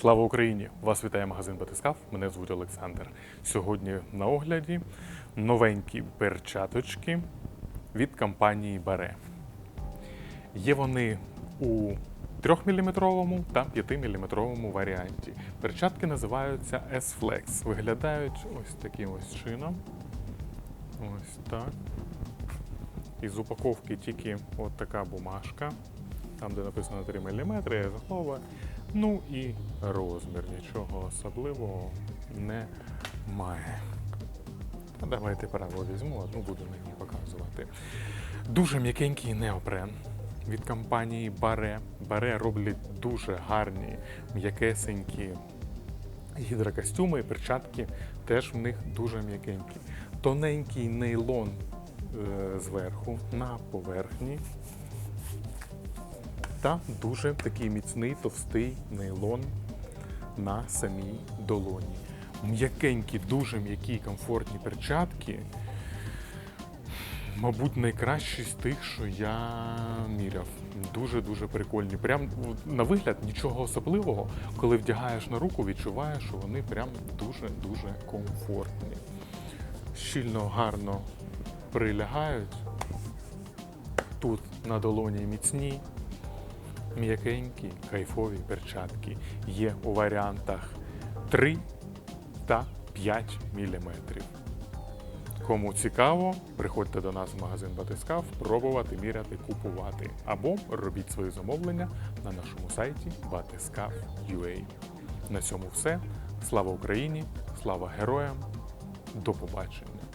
Слава Україні! Вас вітає магазин Батискав. Мене звуть Олександр. Сьогодні на огляді новенькі перчаточки від компанії Баре. Є вони у 3-мм та 5-мм варіанті. Перчатки називаються S-Flex. Виглядають ось таким ось чином. Ось так. Із упаковки тільки от така бумажка, там, де написано 3 мм, слова. Ну і розмір. Нічого особливого немає. Давайте право візьму, одну буду мені показувати. Дуже м'якенький неопрен від компанії Баре. Баре роблять дуже гарні, м'якесенькі гідрокостюми і перчатки теж в них дуже м'якенькі. Тоненький нейлон е, зверху на поверхні. Та дуже такий міцний товстий нейлон на самій долоні. М'якенькі, дуже м'які, комфортні перчатки. Мабуть, найкращі з тих, що я міряв. Дуже-дуже прикольні. Прям на вигляд нічого особливого. Коли вдягаєш на руку, відчуваєш, що вони прям дуже-дуже комфортні. Щільно, гарно прилягають. Тут на долоні міцні, м'якенькі, кайфові перчатки. Є у варіантах 3 та 5 мм. Кому цікаво, приходьте до нас в магазин Батискав, пробувати, міряти, купувати. Або робіть свої замовлення на нашому сайті batiskav.ua. На цьому все. Слава Україні! Слава героям! До побачення!